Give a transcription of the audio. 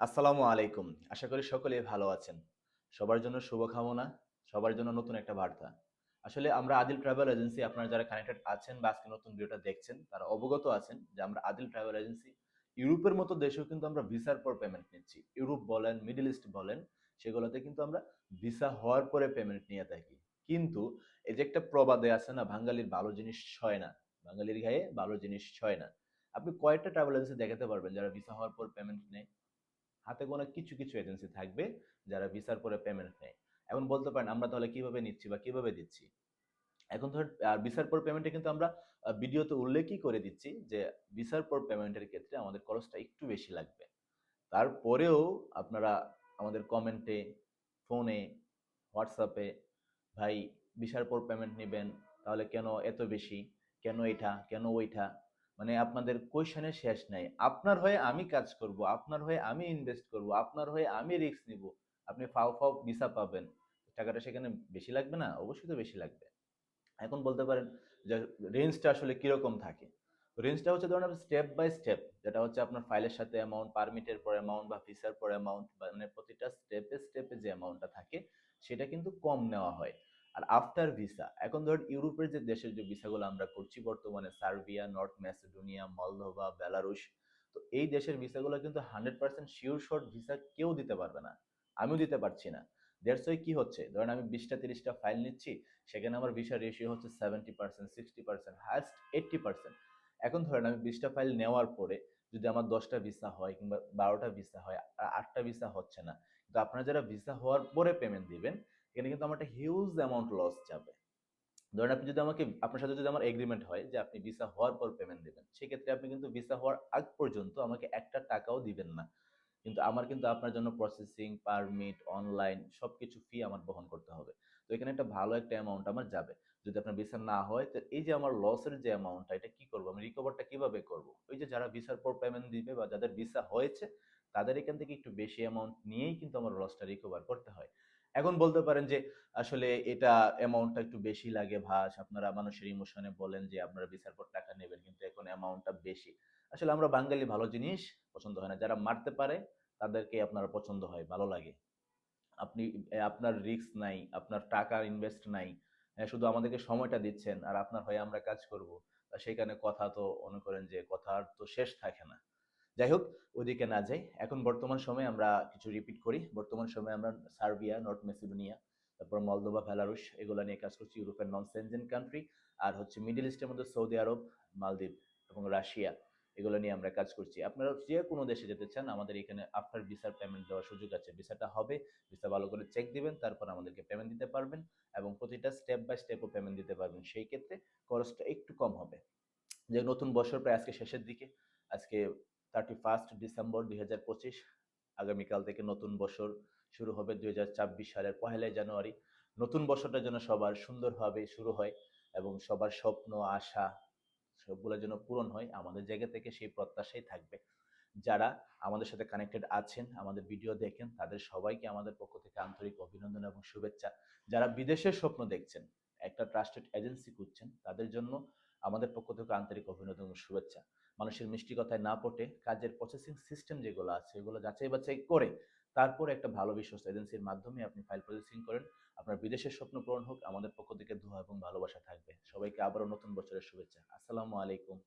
আসসালামু আলাইকুম। আশা করি সকলে ভালো আছেন। সবার জন্য শুভকামনা, সবার জন্য নতুন একটা বার্তা। আসলে আমরা আদিল ট্রাভেল এজেন্সি, আপনারা যারা কানেক্টেড আছেন বা আজকে নতুন ভিডিওটা দেখছেন, তারা অবগত আছেন যে আমরা আদিল ট্রাভেল এজেন্সি, ইউরোপের মতো দেশেও কিন্তু আমরা ভিসার পর পেমেন্ট নিচ্ছি। ইউরোপ বলেন, মিডল ইস্ট বলেন, সেগুলোতে কিন্তু আমরা ভিসা হওয়ার পরে পেমেন্ট নিয়ে থাকি। কিন্তু এই যে একটা প্রবাদে আছে না, বাঙালির ভালো জিনিস ছয় না, বাঙালির গায়ে ভালো জিনিস ছয় না। আপনি কয়েকটা ট্রাভেল এজেন্সি দেখাতে পারবেন যারা ভিসা হওয়ার পর পেমেন্ট নেয়। হাতে গোনা কিছু কিছু এজেন্সি থাকবে যারা ভিসার পরে পেমেন্ট নেয়। এখন বলতে পারেন, আমরা তাহলে কীভাবে নিচ্ছি বা কীভাবে দিচ্ছি? এখন ধর ভিসার পর পেমেন্টে কিন্তু আমরা ভিডিওতে উল্লেখই করে দিচ্ছি যে ভিসার পর পেমেন্টের ক্ষেত্রে আমাদের খরচটা একটু বেশি লাগবে। তারপরেও আপনারা আমাদের কমেন্টে ফোনে হোয়াটসঅ্যাপে ভাই ভিসার পর পেমেন্ট নেবেন, তাহলে কেন এত বেশি? কেন এটা? কেন ওইটা? মানে আপনাদের কোয়েশনের শেষ নাই। আপনার হয়ে আমি কাজ করব, আপনার হয়ে আমি ইনভেস্ট করব, আপনার হয়ে আমি রিস্ক নিব। আপনি ফাও ফাও ভিসা পাবেন। টাকাটা সেখানে বেশি লাগবে না? অবশ্যই তো বেশি লাগবে। এখন বলতে পারেন যে রেঞ্জটা আসলে কীরকম থাকে? রেঞ্জটা হচ্ছে ধরুন স্টেপ বাই স্টেপ যেটা হচ্ছে আপনার ফাইলের সাথে অ্যামাউন্ট পারমিটের পর অ্যামাউন্ট বা ভিসার পর অ্যামাউন্ট মানে প্রতিটা স্টেপে স্টেপে যে অ্যামাউন্টটা থাকে, সেটা কিন্তু কম নেওয়া হয়। আর আফটার ভিসা এখন ধর ইউরোপের যে দেশের যে ভিসাগুলো আমরা করছি বর্তমানে, Serbia, North Macedonia, Moldova, Belarus, তো এই দেশের ভিসাগুলো কিন্তু hundred percent sure short visa কেউ দিতে পারবে না। আমিও দিতে পারছি না। দেড় কি হচ্ছে? ধরেন আমি বিশটা, তিরিশটা ফাইল নিচ্ছি, সেখানে আমার ভিসা রেশিও হচ্ছে seventy percent sixty percent highest eighty percent এখন ধরেন আমি বিশটা ফাইল নেওয়ার পরে যদি আমার দশটা ভিসা হয় কিংবা বারোটা ভিসা হয়, আর আটটা ভিসা হচ্ছে না, কিন্তু আপনারা যারা ভিসা হওয়ার পরে পেমেন্ট দিবেন এখানে কিন্তু আমার একটা হিউজ অ্যামাউন্ট লস যাবে। ধরেন আপনি যদি আমাকে, আপনার সাথে যদি আমার এগ্রিমেন্ট হয় যে আপনি ভিসা হওয়ার পর পেমেন্ট দেবেন, সেক্ষেত্রে আপনি কিন্তু ভিসা হওয়ার আগ পর্যন্ত আমাকে একটা টাকাও দিবেন না। কিন্তু আমার কিন্তু আপনার জন্য প্রসেসিং পারমিট অনলাইন সব কিছু ফি আমার বহন করতে হবে। তো এখানে একটা ভালো একটা অ্যামাউন্ট আমার যাবে। যদি আপনার ভিসা না হয়, তো এই যে আমার লসের যে অ্যামাউন্টটা এটা কি করব? আমি রিকভারটা কীভাবে করব? ওই যে যারা ভিসার পর পেমেন্ট দিবে বা যাদের ভিসা হয়েছে, তাদের এখান থেকে একটু বেশি অ্যামাউন্ট নিয়েই কিন্তু আমার লসটা রিকভার করতে হয়। এখন বলতে পারেন যে, আসলে এটা অ্যামাউন্টটা একটু বেশি লাগে ভাস, আপনারা মানুষের ইমোশনে বলেন যে, আপনারা ভিসার পর টাকা নেবেন, কিন্তু এখন অ্যামাউন্টটা বেশি। আসলে আমরা বাঙালি ভালো জিনিস পছন্দ হয় না। যারা মারতে পারে, তাদেরকে আপনারা পছন্দ হয়, ভালো লাগে। আপনি, আপনার রিস্ক নাই, আপনার টাকা ইনভেস্ট নাই শুধু আমাদেরকে সময়টা দিচ্ছেন, আর আপনার হয়ে আমরা কাজ করব। সেখানে কথা তো মনে করেন যে, কথার তো শেষ থাকে না। যাই হোক ওদিকে না যাই। এখন বর্তমান সময়ে আমরা কিছু রিপিট করি। বর্তমান সময়ে আমরা সার্বিয়া, নর্থ মেসিডোনিয়া, তারপর মলদোভা, বেলারুশ, এগুলো নিয়ে কাজ করছি, ইউরোপের নন সেনজেন কান্ট্রি আর হচ্ছে মিডল ইস্টের মধ্যে সৌদি আরব, মালদ্বীপ এবং রাশিয়া, এগুলো নিয়ে আমরা কাজ করছি। আপনারা যে কোনো দেশে যেতে চান, আমাদের এখানে আফটার ভিসার পেমেন্ট দেওয়ার সুযোগ আছে। ভিসাটা হবে ভিসা ভালো করে চেক দিবেন, তারপর আমাদেরকে পেমেন্ট দিতে পারবেন এবং প্রতিটা স্টেপ বাই স্টেপও পেমেন্ট দিতে পারবেন। সেই ক্ষেত্রে খরচটা একটু কম হবে। যে নতুন বছর প্রায় আজকে শেষের দিকে, আজকে থার্টি ফার্স্ট ডিসেম্বর দুই হাজার পঁচিশ, আগামীকাল থেকে নতুন বছর শুরু হবে দুই হাজার ছাব্বিশ সালের পহেলা জানুয়ারি। নতুন বছরটা যেন সবার সুন্দরভাবে শুরু হয় এবং সবার স্বপ্ন, আশা সবগুলো যেন পূরণ হয়, আমাদের জায়গা থেকে সেই প্রত্যাশাই থাকবে। যারা আমাদের সাথে কানেক্টেড আছেন, আমাদের ভিডিও দেখেন, তাদের সবাইকে আমাদের পক্ষ থেকে আন্তরিক অভিনন্দন এবং শুভেচ্ছা। যারা বিদেশের স্বপ্ন দেখছেন, একটা ট্রাস্টেড এজেন্সি খুঁজছেন, তাদের জন্য আমাদের পক্ষ থেকে আন্তরিক অভিনন্দন এবং শুভেচ্ছা। মানুষের মিষ্টি কথায় না পটে কাজের প্রসেসিং সিস্টেম যেগুলো আছে, এগুলো যাচাই বাছাই করে তারপর একটা ভালো বিশ্বস্ত এজেন্সির মাধ্যমে আপনি ফাইল প্রসেসিং করেন। আপনার বিদেশের স্বপ্ন পূরণ হোক, আমাদের পক্ষ থেকে দোয়া এবং ভালোবাসা থাকবে। সবাইকে আবারও নতুন বছরের শুভেচ্ছা। আসসালামু আলাইকুম।